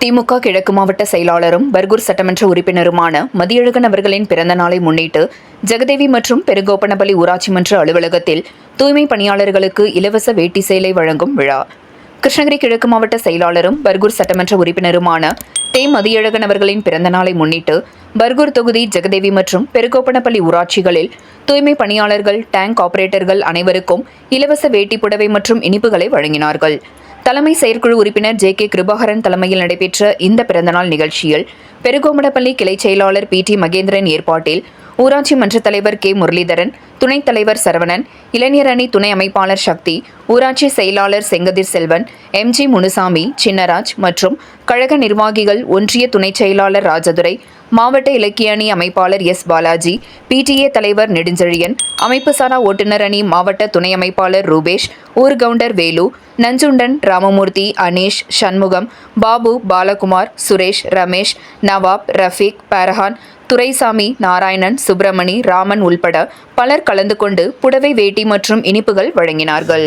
திமுக கிழக்கு மாவட்ட செயலாளரும் பர்கூர் சட்டமன்ற உறுப்பினருமான மதியழகன் அவர்களின் பிறந்த நாளை முன்னிட்டு ஜெகதேவி மற்றும் பெருங்கோப்பனப்பள்ளி ஊராட்சி மன்ற அலுவலகத்தில் தூய்மை பணியாளர்களுக்கு இலவச வேட்டி சேலை வழங்கும் விழா. கிருஷ்ணகிரி கிழக்கு மாவட்ட செயலாளரும் பர்கூர் சட்டமன்ற உறுப்பினருமான தே. மதியழகன் அவர்களின் பிறந்த நாளை முன்னிட்டு பர்கூர் தொகுதி ஜெகதேவி மற்றும் பெருக்கோப்பனப்பள்ளி ஊராட்சிகளில் தூய்மை பணியாளர்கள் டேங்க் ஆபரேட்டர்கள் அனைவருக்கும் இலவச வேட்டி புடவை மற்றும் இனிப்புகளை வழங்கினார்கள். தலைமை செயற்குழு உறுப்பினர் ஜே கே கிருபாகரன் தலைமையில் நடைபெற்ற இந்த பிறந்தநாள் நிகழ்ச்சியில் பெருகோமடப்பள்ளி கிளை செயலாளர் பி டி மகேந்திரன் ஏற்பாட்டில் ஊராட்சி மன்ற தலைவர் கே. முரளிதரன் துணைத் தலைவர் சரவணன் இளைஞர் அணி துணை அமைப்பாளர் சக்தி ஊராட்சி செயலாளர் செங்கதிர் செல்வன் எம்ஜி முனுசாமி சின்னராஜ் மற்றும் கழக நிர்வாகிகள் ஒன்றிய துணைச் செயலாளர் ராஜதுரை மாவட்ட இலக்கிய அணி அமைப்பாளர் எஸ். பாலாஜி பிடிஏ தலைவர் நெடுஞ்செழியன் அமைப்புசாரா ஓட்டுநர் அணி மாவட்ட துணை அமைப்பாளர் ரூபேஷ் ஊர்கவுண்டர் வேலு நஞ்சுண்டன் ராமமூர்த்தி அனீஷ் சண்முகம் பாபு பாலகுமார் சுரேஷ் ரமேஷ் நவாப் ரஃபீக் பரஹான் துரைசாமி நாராயணன் சுப்பிரமணி ராமன் உள்பட பலர் கலந்து கொண்டு புடவை வேட்டி மற்றும் இனிப்புகள் வழங்கினார்கள்.